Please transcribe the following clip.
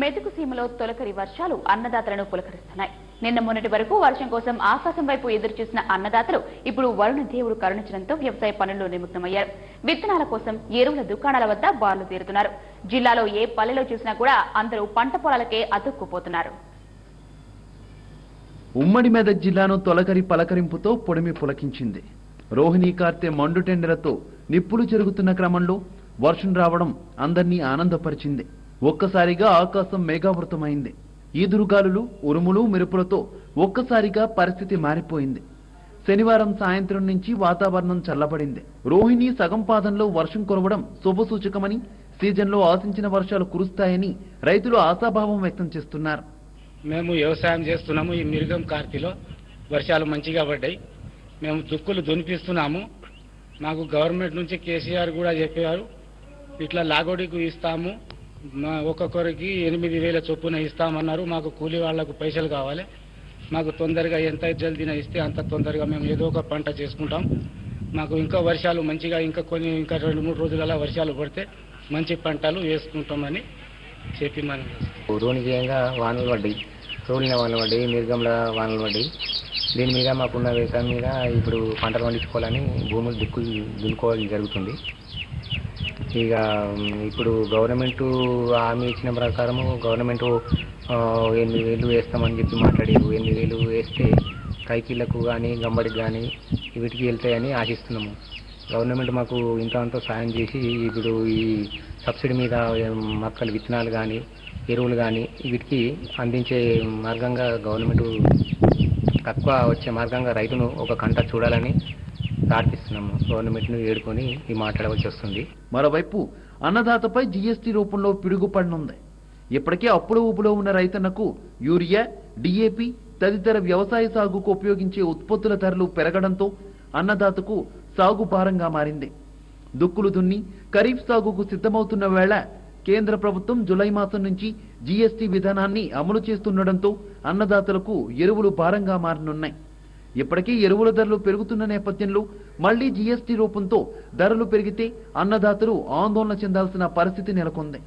మెతుకు సీమలో తొలకరి వర్షాలు అన్నదాతలను పులకరిస్తున్నాయి. నిన్న మొన్నటి వరకు వర్షం కోసం ఆకాశం వైపు ఎదురు చూసిన అన్నదాతలు ఇప్పుడు వరుణ దేవుడు కరుణించడంతో వ్యవసాయ పనుల్లో నిమగ్నమయ్యారు. విత్తనాల కోసం ఎరువుల దుకాణాల వద్ద బార్లు తీరుతున్నారు. జిల్లాలో ఏ పల్లెలో చూసినా కూడా అందరూ పంట పొలాలకే అతుక్కుపోతున్నారు. ఉమ్మడి మెదక్ జిల్లాను తొలకరి పలకరింపుతో పొడిమి పులకించింది. రోహిణీ కార్తె మండు మండుటెండలతో నిప్పులు జరుగుతున్న క్రమంలో వర్షం రావడం అందర్నీ ఆనందపరిచింది. ఒక్కసారిగా ఆకాశం మేఘావృతమైంది. ఈదురుగాలులు ఉరుములు మెరుపులతో ఒక్కసారిగా పరిస్థితి మారిపోయింది. శనివారం సాయంత్రం నుంచి వాతావరణం చల్లబడింది. రోహిణి సగం పాదంలో వర్షం కురవడం శుభసూచకమని సీజన్లో ఆశించిన వర్షాలు కురుస్తాయని రైతులు ఆశాభావం వ్యక్తం చేస్తున్నారు. మేము వ్యవసాయం చేస్తున్నాము. ఈ మిరుగం కార్తీలో వర్షాలు మంచిగా పడ్డాయి. మేము దుక్కులు దునిపిస్తున్నాము మాకు గవర్నమెంట్ నుంచి కేసీఆర్ కూడా చెప్పారు ఇట్లా లాగోడికి ఇస్తాము. మా ఒక్కొక్కరికి ఎనిమిది వేల చొప్పున ఇస్తామన్నారు. మాకు కూలి వాళ్ళకు పైసలు కావాలి. మాకు తొందరగా ఎంత జల్దీన ఇస్తే అంత తొందరగా మేము ఏదో ఒక పంట చేసుకుంటాం. మాకు ఇంకా వర్షాలు మంచిగా ఇంకా కొన్ని ఇంకా రెండు మూడు రోజులలో వర్షాలు పడితే మంచి పంటలు వేసుకుంటామని చెప్పి మనం రోణిజయంగా వానలు పడ్డాయి. రోలిన వానలు పడ్డాయి మిరుగంలో వానలు పడ్డాయి. దీని మీద మాకున్న వ్యవసాయం మీద ఇప్పుడు పంటలు పండించుకోవాలని భూములు దిక్కు దున్నుకోవాలి జరుగుతుంది. ఇక ఇప్పుడు గవర్నమెంట్ హామీ ఇచ్చిన ప్రకారము గవర్నమెంట్ ఎనిమిది వేలు వేస్తామని చెప్పి మాట్లాడారు. ఎనిమిది వేలు వేస్తే కైకిళ్ళకు కానీ గంబడికి కానీ వీటికి వెళ్తాయని ఆశిస్తున్నాము. గవర్నమెంట్ మాకు ఇంత అంత సాయం చేసి ఇప్పుడు ఈ సబ్సిడీ మీద మొక్కలు విత్తనాలు కానీ ఎరువులు కానీ వీటికి అందించే మార్గంగా గవర్నమెంట్ తక్కువ వచ్చే మార్గంగా రైతును ఒక కంట చూడాలని ప్రార్థిస్తున్నాము. గవర్నమెంట్ను ఏడుకొని ఈ మాట్లాడవలసి వస్తుంది. మరోవైపు అన్నదాతపై జీఎస్టీ రూపంలో పిడుగుపడనుంది. ఇప్పటికే అప్పుల ఊపులో ఉన్న రైతన్నకు యూరియా డిఏపి తదితర వ్యవసాయ సాగుకు ఉపయోగించే ఉత్పత్తుల ధరలు పెరగడంతో అన్నదాతకు సాగు భారంగా మారింది. దుక్కులు దున్ని ఖరీఫ్ సాగుకు సిద్ధమవుతున్న వేళ కేంద్ర ప్రభుత్వం జులై మాసం నుంచి జీఎస్టీ విధానాన్ని అమలు చేస్తుండటంతో అన్నదాతలకు ఎరువులు భారంగా మారనున్నాయి. ఇప్పటికీ ఎరువుల ధరలు పెరుగుతున్న నేపథ్యంలో మళ్ళీ జీఎస్టీ రూపంతో ధరలు పెరిగితే అన్నదాతలు ఆందోళన చెందాల్సిన పరిస్థితి నెలకొంది.